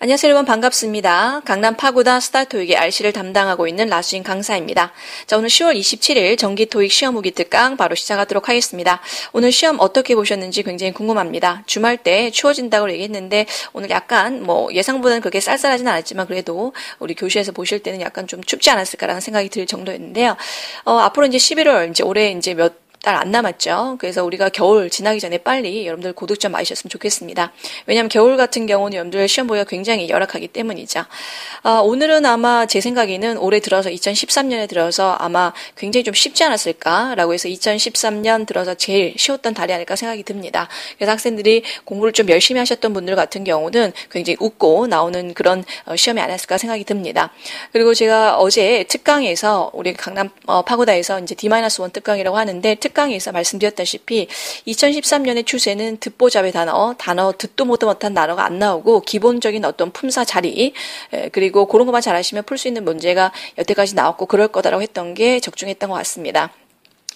안녕하세요 여러분 반갑습니다. 강남 파고다 스타토익의 RC를 담당하고 있는 라수인 강사입니다. 자 오늘 10월 27일 정기토익 시험 후기 특강 바로 시작하도록 하겠습니다. 오늘 시험 어떻게 보셨는지 굉장히 궁금합니다. 주말 때 추워진다고 얘기했는데 오늘 약간 뭐 예상보다는 그렇게 쌀쌀하진 않았지만 그래도 우리 교실에서 보실 때는 약간 좀 춥지 않았을까라는 생각이 들 정도였는데요. 어, 앞으로 이제 11월 이제 올해 이제 몇 달안 남았죠. 그래서 우리가 겨울 지나기 전에 빨리 여러분들 고득점 맞으셨으면 좋겠습니다. 왜냐하면 겨울 같은 경우는 여러분들 시험 보기가 굉장히 열악하기 때문이죠. 어, 오늘은 아마 제 생각에는 올해 들어서 2013년에 들어서 아마 굉장히 좀 쉽지 않았을까라고 해서 2013년 들어서 제일 쉬웠던 달이 아닐까 생각이 듭니다. 그래서 학생들이 공부를 좀 열심히 하셨던 분들 같은 경우는 굉장히 웃고 나오는 그런 어, 시험이 아니었을까 생각이 듭니다. 그리고 제가 어제 특강에서 우리 강남 어, 파고다에서 이제 D-1 특강이라고 하는데 특 강에서 말씀드렸다시피 2013년의 추세는 듣보잡의 단어, 단어 듣도 못한 단어가 안 나오고 기본적인 어떤 품사 자리 그리고 그런 것만 잘하시면 풀 수 있는 문제가 여태까지 나왔고 그럴 거다라고 했던 게 적중했던 것 같습니다.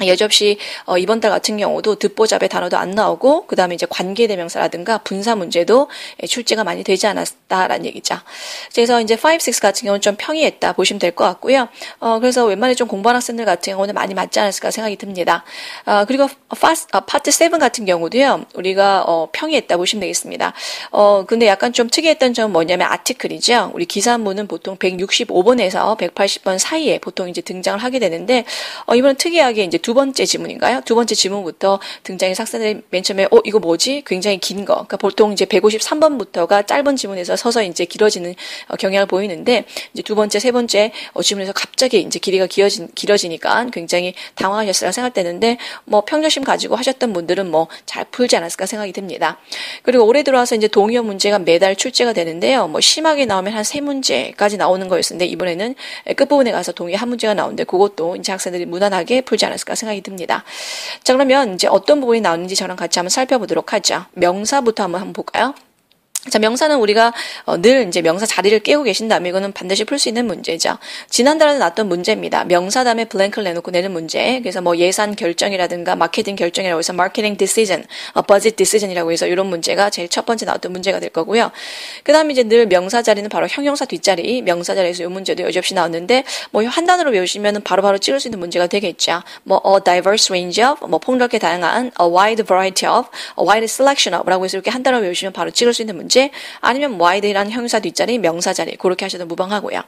여접시 어, 이번 달 같은 경우도 듣보잡의 단어도 안 나오고 그 다음에 이제 관계대명사라든가 분사 문제도 예, 출제가 많이 되지 않았다라는 얘기죠. 그래서 이제 5, 6 같은 경우는 좀 평이했다 보시면 될 것 같고요. 어, 그래서 웬만해 좀 공부하는 학생들 같은 경우는 많이 맞지 않았을까 생각이 듭니다. 어, 그리고 파스, 어, 파트 7 같은 경우도요. 우리가 어, 평이했다 보시면 되겠습니다. 어, 근데 약간 좀 특이했던 점은 뭐냐면 아티클이죠. 우리 기사문은 보통 165번에서 180번 사이에 보통 이제 등장을 하게 되는데 어, 이번엔 특이하게 이제 두 번째 지문인가요? 두 번째 지문부터 등장해 학생들이 맨 처음에 어 이거 뭐지? 굉장히 긴 거. 그러니까 보통 이제 153번부터가 짧은 지문에서 서서 이제 길어지는 어, 경향을 보이는데 이제 두 번째, 세 번째 어, 지문에서 갑자기 이제 길이가 길어진, 길어지니까 굉장히 당황하셨으라 생각되는데 뭐 평정심 가지고 하셨던 분들은 뭐 잘 풀지 않았을까 생각이 듭니다. 그리고 올해 들어와서 이제 동의어 문제가 매달 출제가 되는데요. 뭐 심하게 나오면 한 세 문제까지 나오는 거였는데 이번에는 끝부분에 가서 동의 한 문제가 나오는데 그것도 이제 학생들이 무난하게 풀지 않았을까 않을까 생각이 듭니다. 자, 그러면 이제 어떤 부분이 나오는지 저랑 같이 한번 살펴보도록 하죠. 명사부터 한번 한번 볼까요? 자, 명사는 우리가 어, 늘 이제 명사 자리를 깨고 계신다면 이거는 반드시 풀 수 있는 문제죠. 지난달에 나왔던 문제입니다. 명사 다음에 블랭크를 내놓고 내는 문제. 그래서 뭐 예산 결정이라든가 마케팅 결정이라고 해서 마케팅 디시전, 어, 버짓 디시전이라고 해서 이런 문제가 제일 첫 번째 나왔던 문제가 될 거고요. 그 다음에 이제 늘 명사 자리는 바로 형용사 뒷자리, 명사 자리에서 이 문제도 여지없이 나왔는데 뭐 한 단어로 외우시면 바로바로 찍을 수 있는 문제가 되겠죠. 뭐 a diverse range of, 뭐 폭넓게 다양한, a wide variety of, a wide selection of라고 해서 이렇게 한 단어로 외우시면 바로 찍을 수 있는 문제. 문제 아니면 wide라는 형용사 뒷자리 명사 자리 그렇게 하셔도 무방하고요.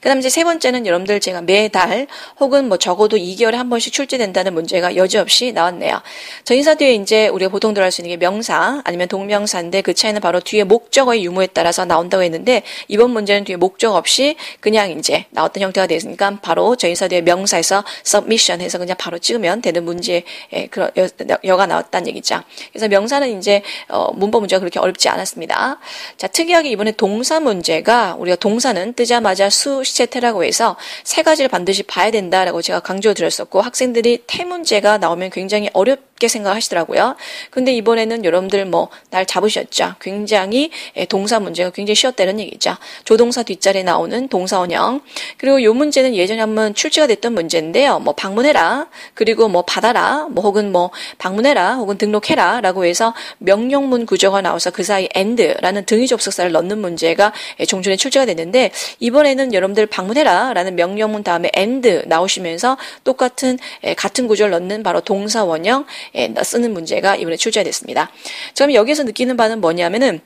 그다음 이제 세 번째는 여러분들 제가 매달 혹은 뭐 적어도 2개월에 한 번씩 출제된다는 문제가 여지없이 나왔네요. 전인사 뒤에 이제 우리가 보통 들어갈 수 있는 게 명사 아니면 동명사인데 그 차이는 바로 뒤에 목적어의 유무에 따라서 나온다고 했는데 이번 문제는 뒤에 목적 없이 그냥 이제 나왔던 형태가 되니까 바로 전인사 뒤에 명사에서 submission 해서 그냥 바로 찍으면 되는 문제에 그런 여 가 나왔다는 얘기죠. 그래서 명사는 이제 어, 문법 문제가 그렇게 어렵지 않았습니다. 자, 특이하게 이번에 동사 문제가 우리가 동사는 뜨자마자 수, 시체, 태라고 해서 세 가지를 반드시 봐야 된다라고 제가 강조해 드렸었고 학생들이 태 문제가 나오면 굉장히 어렵게 생각하시더라고요. 근데 이번에는 여러분들 뭐 날 잡으셨죠. 굉장히 예, 동사 문제가 굉장히 쉬웠다는 얘기죠. 조동사 뒷자리에 나오는 동사 원형. 그리고 이 문제는 예전에 한번 출제가 됐던 문제인데요. 뭐 방문해라. 그리고 뭐 받아라. 뭐 혹은 뭐 방문해라. 혹은 등록해라 라고 해서 명령문 구조가 나와서 그 사이 and 라는 등위 접속사를 넣는 문제가 종전에 출제가 됐는데 이번에는 여러분들 방문해라 라는 명령문 다음에 and 나오시면서 똑같은 같은 구조를 넣는 바로 동사 원형 쓰는 문제가 이번에 출제가 됐습니다. 그럼 여기서 느끼는 바는 뭐냐면은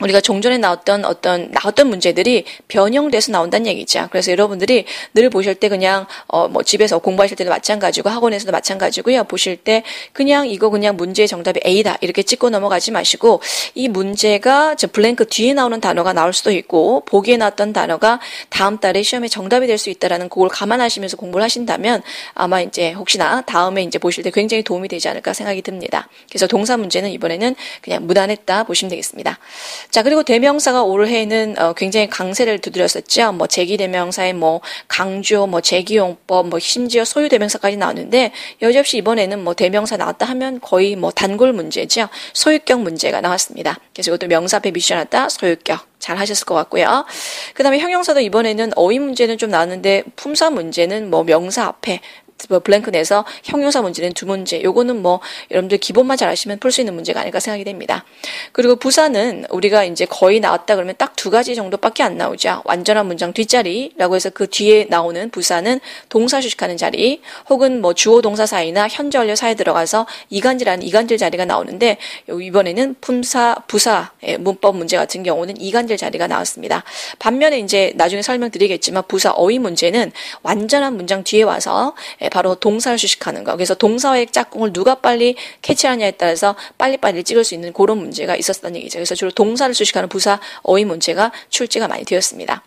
우리가 종전에 나왔던 어떤 나왔던 문제들이 변형돼서 나온다는 얘기죠. 그래서 여러분들이 늘 보실 때 그냥 어 뭐 집에서 공부하실 때도 마찬가지고 학원에서도 마찬가지고요. 보실 때 그냥 이거 그냥 문제의 정답이 A다 이렇게 찍고 넘어가지 마시고 이 문제가 저 블랭크 뒤에 나오는 단어가 나올 수도 있고 보기에 나왔던 단어가 다음 달에 시험에 정답이 될 수 있다라는 그걸 감안하시면서 공부를 하신다면 아마 이제 혹시나 다음에 이제 보실 때 굉장히 도움이 되지 않을까 생각이 듭니다. 그래서 동사 문제는 이번에는 그냥 무난했다 보시면 되겠습니다. 자, 그리고 대명사가 올해는 어, 굉장히 강세를 두드렸었죠. 뭐 제기 대명사의 뭐 강조, 뭐 제기용법, 뭐 심지어 소유 대명사까지 나왔는데 여지없이 이번에는 뭐 대명사 나왔다 하면 거의 뭐 단골 문제죠. 소유격 문제가 나왔습니다. 그래서 이것도 명사 앞에 미션 왔다 소유격. 잘 하셨을 것 같고요. 그 다음에 형용사도 이번에는 어휘 문제는 좀 나왔는데 품사 문제는 뭐 명사 앞에 뭐 블랭크 내서 형용사 문제는 두 문제. 요거는 뭐 여러분들 기본만 잘 아시면 풀 수 있는 문제가 아닐까 생각이 됩니다. 그리고 부사는 우리가 이제 거의 나왔다 그러면 딱 두 가지 정도밖에 안 나오죠. 완전한 문장 뒷자리라고 해서 그 뒤에 나오는 부사는 동사 주식하는 자리 혹은 뭐 주어 동사 사이나 현재 완료 사이에 들어가서 이간질하는 이간질 자리가 나오는데 이번에는 품사 부사 문법 문제 같은 경우는 이간질 자리가 나왔습니다. 반면에 이제 나중에 설명드리겠지만 부사 어휘 문제는 완전한 문장 뒤에 와서 바로 동사를 주식하는 거. 그래서 동사의 짝꿍을 누가 빨리 캐치하냐에 따라서 빨리빨리 찍을 수 있는 그런 문제가 있었다는 얘기죠. 그래서 주로 동사를 수식하는 부사 어휘 문제가 출제가 많이 되었습니다.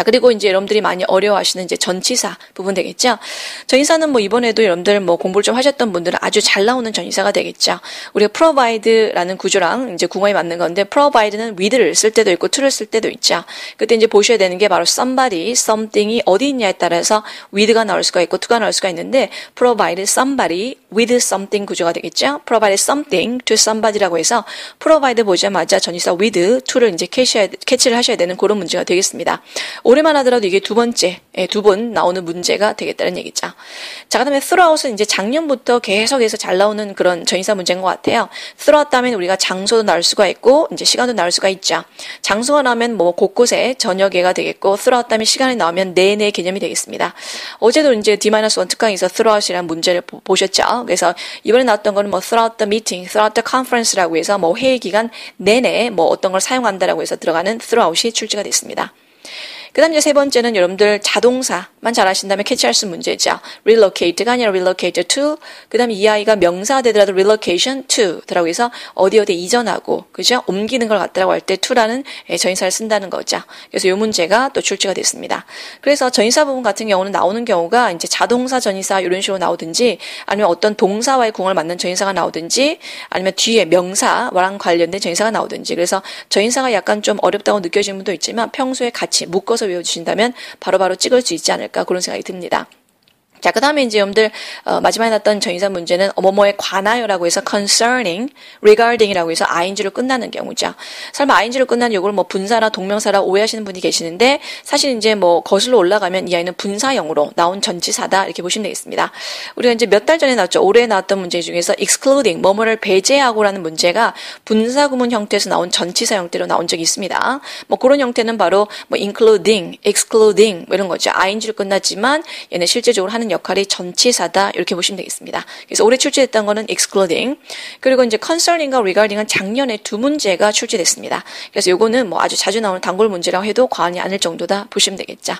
자, 그리고 이제 여러분들이 많이 어려워하시는 이제 전치사 부분 되겠죠? 전치사는 뭐 이번에도 여러분들 뭐 공부를 좀 하셨던 분들은 아주 잘 나오는 전치사가 되겠죠. 우리가 provide라는 구조랑 이제 궁합이 맞는 건데 provide는 with를 쓸 때도 있고 to를 쓸 때도 있죠. 그때 이제 보셔야 되는 게 바로 somebody, something이 어디 있냐에 따라서 with가 나올 수가 있고 to가 나올 수가 있는데 provide somebody with something 구조가 되겠죠. provide something to somebody라고 해서 provide 보자마자 전치사 with, to를 이제 캐치를 하셔야 되는 그런 문제가 되겠습니다. 올해만 하더라도 이게 두 번째, 예, 두번 나오는 문제가 되겠다는 얘기죠. 자, 그 다음에 throughout은 이제 작년부터 계속해서 잘 나오는 그런 전인사 문제인 것 같아요. throughout 다음에 우리가 장소도 나올 수가 있고, 이제 시간도 나올 수가 있죠. 장소가 나오면 뭐 곳곳에 저녁에가 되겠고, throughout 다음에 시간이 나오면 내내 개념이 되겠습니다. 어제도 이제 D-1 특강에서 throughout이라는 문제를 보셨죠. 그래서 이번에 나왔던 거는 뭐 throughout the meeting, throughout the conference라고 해서 뭐 회의 기간 내내 뭐 어떤 걸 사용한다라고 해서 들어가는 throughout이 출제가 됐습니다. 그 다음 이제 세 번째는 여러분들 자동사만 잘 하신다면 캐치할 수 있는 문제죠. relocate가 아니라 relocate to. 그 다음에 이 아이가 명사가 되더라도 relocation to. 라고 해서 어디 어디 이전하고, 그죠? 옮기는 걸 갖다라고 할 때 to라는 예, 전인사를 쓴다는 거죠. 그래서 이 문제가 또 출제가 됐습니다. 그래서 전인사 부분 같은 경우는 나오는 경우가 이제 자동사 전인사 이런 식으로 나오든지 아니면 어떤 동사와의 궁을 맞는 전인사가 나오든지 아니면 뒤에 명사랑 관련된 전인사가 나오든지 그래서 전인사가 약간 좀 어렵다고 느껴지는 분도 있지만 평소에 같이 묶어서 적어서 외워주신다면 바로 바로 찍을 수 있지 않을까 그런 생각이 듭니다. 자, 그 다음에 이제 여러분들, 어, 마지막에 났던 전인사 문제는 어머머에 관하여라고 해서 concerning, regarding이라고 해서 ing로 끝나는 경우죠. 설마 ing로 끝나는 요걸 뭐 분사나 동명사라 오해하시는 분이 계시는데, 사실 이제 뭐 거슬러 올라가면 이 아이는 분사형으로 나온 전치사다, 이렇게 보시면 되겠습니다. 우리가 이제 몇 달 전에 나왔죠. 올해 나왔던 문제 중에서 excluding, 뭐뭐를 배제하고라는 문제가 분사 구문 형태에서 나온 전치사 형태로 나온 적이 있습니다. 뭐 그런 형태는 바로 뭐 including, excluding, 뭐 이런 거죠. ing로 끝났지만, 얘는 실제적으로 하는 역할이 전치사다 이렇게 보시면 되겠습니다. 그래서 올해 출제됐던 거는 excluding 그리고 이제 concerning과 regarding은 작년에 두 문제가 출제됐습니다. 그래서 요거는 뭐 아주 자주 나오는 단골 문제라고 해도 과언이 아닐 정도다 보시면 되겠죠.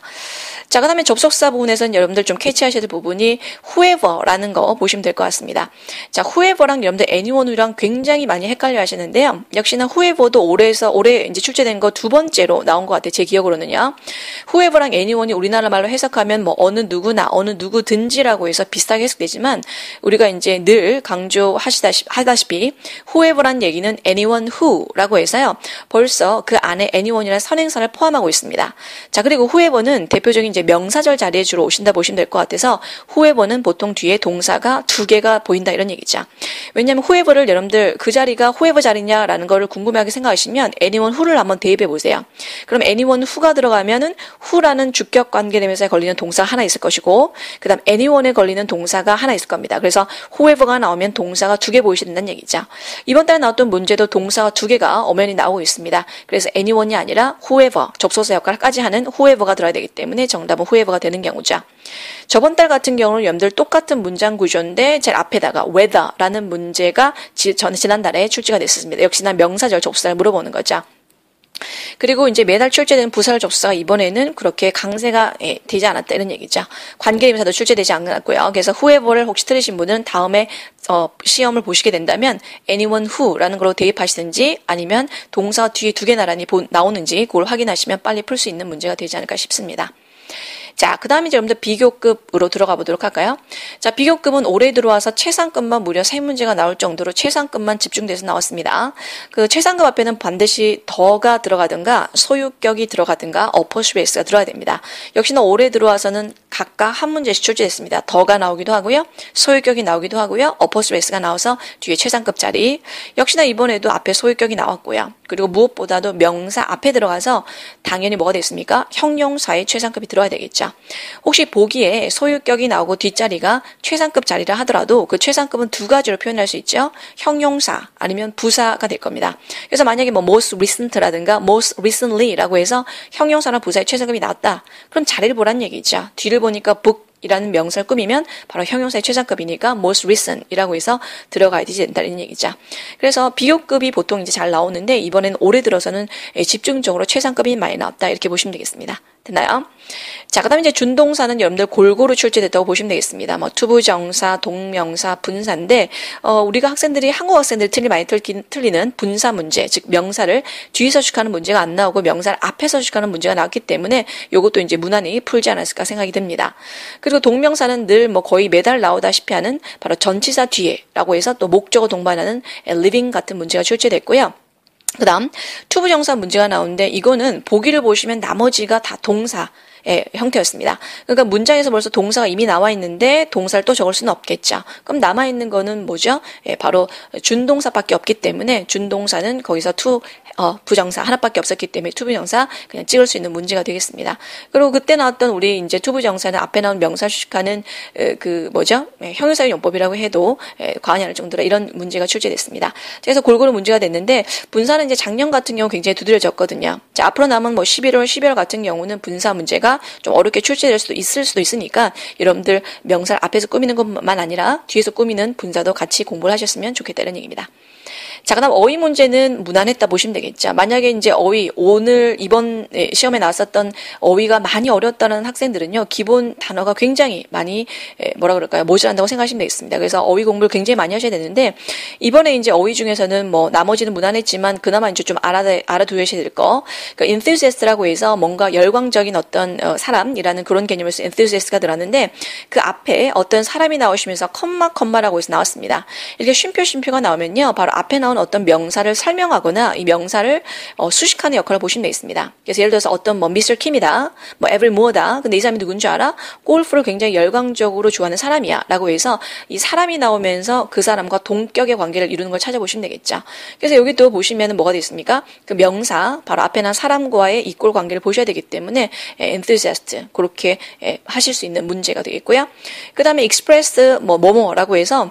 자, 그다음에 접속사 부분에서는 여러분들 좀 캐치하셔야 될 부분이 whoever라는 거 보시면 될 것 같습니다. 자, whoever랑 여러분들 anyone이랑 굉장히 많이 헷갈려 하시는데요. 역시나 whoever도 올해에서 올해 이제 출제된 거 두 번째로 나온 것 같아요. 제 기억으로는요. whoever랑 anyone이 우리나라 말로 해석하면 뭐 어느 누구나 어느 누구 누구든지라고 해서 비슷하게 해석되지만 우리가 이제 늘 강조하시다시피 하다시피 whoever란 얘기는 anyone who라고 해서요. 벌써 그 안에 anyone이라는 선행사를 포함하고 있습니다. 자, 그리고 whoever는 대표적인 이제 명사절 자리에 주로 오신다 보시면 될 것 같아서 whoever는 보통 뒤에 동사가 두 개가 보인다 이런 얘기죠. 왜냐하면 whoever를 여러분들 그 자리가 whoever 자리냐라는 거를 궁금하게 생각하시면 anyone who를 한번 대입해 보세요. 그럼 anyone who가 들어가면은 who라는 주격 관계대명사에 걸리는 동사 하나 있을 것이고 그 다음 anyone에 걸리는 동사가 하나 있을 겁니다. 그래서 whoever가 나오면 동사가 두 개 보이셔야 된다는 얘기죠. 이번 달에 나왔던 문제도 동사가 두 개가 엄연히 나오고 있습니다. 그래서 anyone이 아니라 whoever, 접속사 역할까지 하는 whoever가 들어야 되기 때문에 정답은 whoever가 되는 경우죠. 저번 달 같은 경우는 여러분들 똑같은 문장 구조인데 제일 앞에다가 whether라는 문제가 지, 전, 지난달에 출제가 됐습니다. 역시나 명사절 접속사를 물어보는 거죠. 그리고 이제 매달 출제되는 부설 접수가 이번에는 그렇게 강세가 예, 되지 않았다 이런 얘기죠. 관계대명사도 출제되지 않았고요. 그래서 후에버를 혹시 틀으신 분은 다음에 어, 시험을 보시게 된다면 anyone who라는 걸로 대입하시든지 아니면 동사 뒤에 두 개 나란히 나오는지 그걸 확인하시면 빨리 풀 수 있는 문제가 되지 않을까 싶습니다. 자, 그 다음에 이제 여러분들 비교급으로 들어가 보도록 할까요? 자, 비교급은 올해 들어와서 최상급만 무려 세 문제가 나올 정도로 최상급만 집중돼서 나왔습니다. 그 최상급 앞에는 반드시 더가 들어가든가 소유격이 들어가든가 어퍼슈베이스가 들어야 됩니다. 역시나 올해 들어와서는 각각 한 문제씩 출제됐습니다. 더가 나오기도 하고요. 소유격이 나오기도 하고요. 어퍼스레스가 나와서 뒤에 최상급 자리. 역시나 이번에도 앞에 소유격이 나왔고요. 그리고 무엇보다도 명사 앞에 들어가서 당연히 뭐가 됐습니까? 형용사의 최상급이 들어야 되겠죠. 혹시 보기에 소유격이 나오고 뒷자리가 최상급 자리라 하더라도 그 최상급은 두 가지로 표현할 수 있죠. 형용사 아니면 부사가 될 겁니다. 그래서 만약에 뭐 most recent라든가 most recently라고 해서 형용사나 부사의 최상급이 나왔다. 그럼 자리를 보란 얘기죠. 뒤를 보 니까 book 이라는 명사를 꾸미면 바로 형용사의 최상급이니까 most recent이라고 해서 들어가야 되지 된다는 얘기죠. 그래서 비교급이 보통 이제 잘 나오는데 이번엔 올해 들어서는 집중적으로 최상급이 많이 나왔다 이렇게 보시면 되겠습니다. 됐나요? 자, 그 다음에 이제 준동사는 여러분들 골고루 출제됐다고 보시면 되겠습니다. 뭐, 투부정사, 동명사, 분사인데, 어, 우리가 학생들이, 한국 학생들이 틀리 많이 틀기, 틀리는 분사 문제, 즉, 명사를 뒤에서 수식하는 문제가 안 나오고 명사를 앞에서 수식하는 문제가 나왔기 때문에 이것도 이제 무난히 풀지 않았을까 생각이 듭니다. 그리고 동명사는 늘 뭐 거의 매달 나오다시피 하는 바로 전치사 뒤에라고 해서 또 목적어 동반하는 living 같은 문제가 출제됐고요. 그 다음 투부정사 문제가 나오는데 이거는 보기를 보시면 나머지가 다 동사 의 형태였습니다. 그러니까 문장에서 벌써 동사가 이미 나와 있는데 동사를 또 적을 수는 없겠죠. 그럼 남아 있는 거는 뭐죠? 예, 바로 준동사밖에 없기 때문에 준동사는 거기서 투 어, 부정사 하나밖에 없었기 때문에 투부정사 그냥 찍을 수 있는 문제가 되겠습니다. 그리고 그때 나왔던 우리 이제 투부정사는 앞에 나온 명사 수식하는 그 뭐죠? 예, 형용사의 용법이라고 해도 예, 과언이 아닐 정도로 이런 문제가 출제됐습니다. 그래서 골고루 문제가 됐는데 분사는 이제 작년 같은 경우 굉장히 두드려졌거든요. 자, 앞으로 남은 뭐 11월, 12월 같은 경우는 분사 문제가 문제가 좀 어렵게 출제될 수도 있을 수도 있으니까 여러분들 명사를 앞에서 꾸미는 것만 아니라 뒤에서 꾸미는 분사도 같이 공부를 하셨으면 좋겠다는 얘기입니다. 자, 그 다음 어휘 문제는 무난했다 보시면 되겠죠. 만약에 이제 어휘 오늘 이번 시험에 나왔었던 어휘가 많이 어렵다는 학생들은요 기본 단어가 굉장히 많이 뭐라 그럴까요 모자란다고 생각하시면 되겠습니다. 그래서 어휘 공부를 굉장히 많이 하셔야 되는데 이번에 이제 어휘 중에서는 뭐 나머지는 무난했지만 그나마 이제 좀 알아 알아두셔야 될 거. 그러니까 enthusiast라고 해서 뭔가 열광적인 어떤 어, 사람이라는 그런 개념에서 enthusiast가 들었는데 그 앞에 어떤 사람이 나오시면서 컴마 컴마라고 해서 나왔습니다. 이렇게 쉼표 쉼표가 나오면요 바로 앞에 나온 어떤 명사를 설명하거나 이 명사를 어, 수식하는 역할을 보시면 되겠습니다. 그래서 예를 들어서 어떤 뭐 미스터 킴이다, 뭐 에브리 무어다. 근데 이 사람이 누군지 알아? 골프를 굉장히 열광적으로 좋아하는 사람이야라고 해서 이 사람이 나오면서 그 사람과 동격의 관계를 이루는 걸 찾아보시면 되겠죠. 그래서 여기 또 보시면은 뭐가 되겠습니까? 그 명사 바로 앞에 난 사람과의 이꼴 관계를 보셔야 되기 때문에 에, enthusiast 그렇게 에, 하실 수 있는 문제가 되겠고요. 그 다음에 express 뭐 뭐뭐라고 해서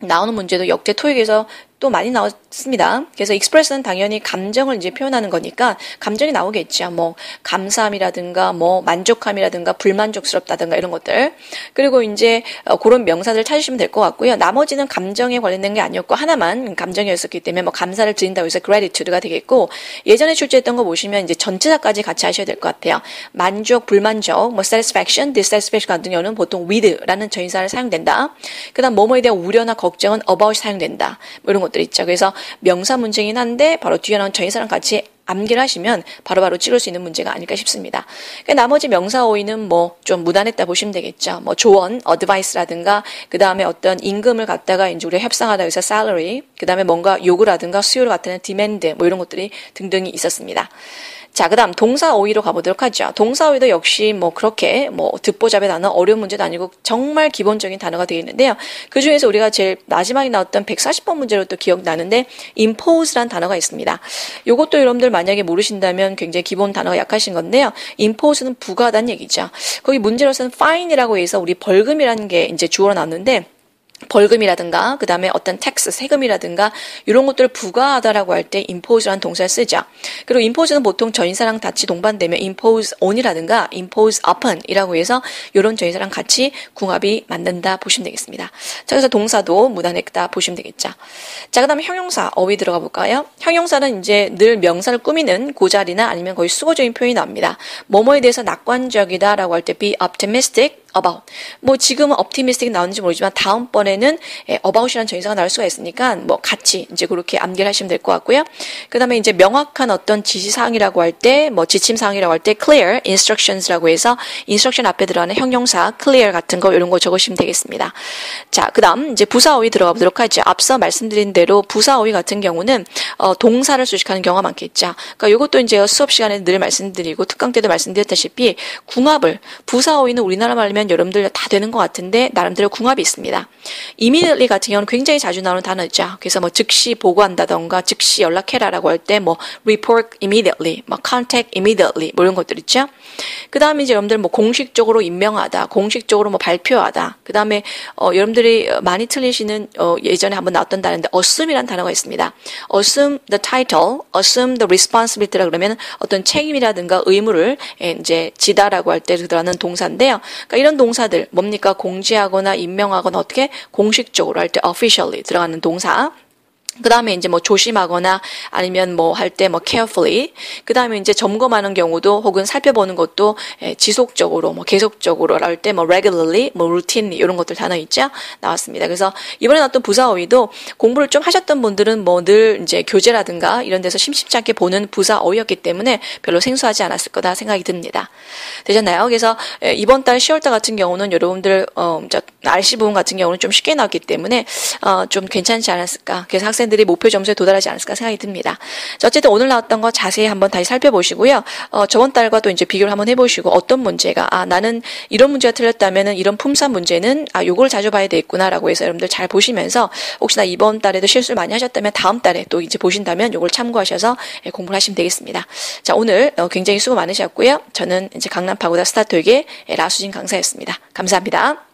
나오는 문제도 역대 토익에서 또 많이 나왔습니다. 그래서 익스프레스는 당연히 감정을 이제 표현하는 거니까 감정이 나오겠죠. 뭐 감사함이라든가 뭐 만족함이라든가 불만족스럽다든가 이런 것들. 그리고 이제 어, 그런 명사들을 찾으시면 될 것 같고요. 나머지는 감정에 관련된 게 아니었고 하나만 감정이었었기 때문에 뭐 감사를 드린다고 해서 gratitude가 되겠고 예전에 출제했던 거 보시면 이제 전체사까지 같이 하셔야 될 것 같아요. 만족, 불만족, 뭐 satisfaction, dissatisfaction 같은 경우는 보통 with라는 전인사를 사용된다. 그다음 뭐뭐에 대한 우려나 걱정은 about 사용된다. 뭐 이런 것 것들 있죠. 그래서 명사 문제긴 한데 바로 뒤에 나온 전인사랑 같이 암기를 하시면 바로바로 바로 찍을 수 있는 문제가 아닐까 싶습니다. 그러니까 나머지 명사 어휘는 뭐 좀 무난했다 보시면 되겠죠. 뭐 조언, 어드바이스라든가 그 다음에 어떤 임금을 갖다가 이제 우리가 협상하다 해서 salary, 그 다음에 뭔가 요구라든가 수요를 갖다는 demand 뭐 이런 것들이 등등이 있었습니다. 자, 그 다음 동사 어휘로 가보도록 하죠. 동사 어휘도 역시 뭐 그렇게 뭐 듣보잡의 단어 어려운 문제도 아니고 정말 기본적인 단어가 되겠는데요. 그 중에서 우리가 제일 마지막에 나왔던 140번 문제로 또 기억나는데 impose란 단어가 있습니다. 요것도 여러분들 만약에 모르신다면 굉장히 기본 단어가 약하신 건데요. impose는 부과하다는 얘기죠. 거기 문제로서는 fine이라고 해서 우리 벌금이라는 게 이제 주어로 나왔는데 벌금이라든가 그 다음에 어떤 텍스 세금이라든가 이런 것들을 부과하다라고 할 때 impose라는 동사를 쓰죠. 그리고 impose는 보통 전인사랑 같이 동반되면 impose on이라든가 impose upon이라고 해서 이런 전인사랑 같이 궁합이 맞는다 보시면 되겠습니다. 자 그래서 동사도 무단했다 보시면 되겠죠. 자 그다음에 형용사 어휘 들어가 볼까요? 형용사는 이제 늘 명사를 꾸미는 고자리나 아니면 거의 수거적인 표현이 나옵니다. 뭐뭐에 대해서 낙관적이다라고 할 때 be optimistic about. 뭐 지금은 optimistic 나오는지 모르지만 다음번에는 about이라는 전의사가 나올 수가 있으니까 뭐 같이 이제 그렇게 암기를 하시면 될 것 같고요. 그 다음에 이제 명확한 어떤 지시사항이라고 할 때, 뭐 지침사항이라고 할 때 clear instructions라고 해서 instruction 앞에 들어가는 형용사 clear 같은 거 이런 거 적으시면 되겠습니다. 자, 그 다음 이제 부사어휘 들어가 보도록 하죠. 앞서 말씀드린 대로 부사어휘 같은 경우는 어, 동사를 수식하는 경우가 많겠죠. 그러니까 이것도 이제 수업 시간에 늘 말씀드리고 특강 때도 말씀드렸다시피 궁합을 부사어휘는 우리나라 말로 보면 여러분들 다 되는 것 같은데 나름대로 궁합이 있습니다. immediately 같은 경우는 굉장히 자주 나오는 단어죠. 그래서 뭐 즉시 보고한다던가 즉시 연락해라라고 할 때 뭐 report immediately, 뭐 contact immediately 뭐 이런 것들 있죠. 그 다음에 이제 여러분들 뭐 공식적으로 임명하다, 공식적으로 뭐 발표하다. 그 다음에 어, 여러분들이 많이 틀리시는 어, 예전에 한번 나왔던 단어인데 assume이라는 단어가 있습니다. assume the title, assume the responsibility라 그러면 어떤 책임이라든가 의무를 예, 이제 지다라고 할 때 들어가는 동사인데요. 그러니까 이런 동사들 뭡니까 공지하거나 임명하거나 어떻게 공식적으로 할 때 officially 들어가는 동사. 그 다음에 이제 뭐 조심하거나 아니면 뭐 할 때 뭐 carefully. 그 다음에 이제 점검하는 경우도 혹은 살펴보는 것도 예, 지속적으로 뭐 계속적으로 할 때 뭐 regularly, 뭐 routinely 이런 것들 단어 있죠? 나왔습니다. 그래서 이번에 나왔던 부사어휘도 공부를 좀 하셨던 분들은 뭐 늘 이제 교재라든가 이런 데서 심심치 않게 보는 부사어휘였기 때문에 별로 생소하지 않았을 거다 생각이 듭니다. 되셨나요? 그래서 예, 이번 달 10월 달 같은 경우는 여러분들 어, 날씨 부분 같은 경우는 좀 쉽게 나왔기 때문에 어, 좀 괜찮지 않았을까. 그래서 학생 학생들이 목표 점수에 도달하지 않았을까 생각이 듭니다. 자, 어쨌든 오늘 나왔던 거 자세히 한번 다시 살펴보시고요. 어, 저번 달과 또 이제 비교를 한번 해보시고 어떤 문제가 아 나는 이런 문제가 틀렸다면은 이런 품사 문제는 아 요걸 자주 봐야 되겠구나라고 해서 여러분들 잘 보시면서 혹시나 이번 달에도 실수를 많이 하셨다면 다음 달에 또 이제 보신다면 요걸 참고하셔서 예, 공부를 하시면 되겠습니다. 자 오늘 어, 굉장히 수고 많으셨고요. 저는 이제 강남 파고다 스타트에게 예, 라수진 강사였습니다. 감사합니다.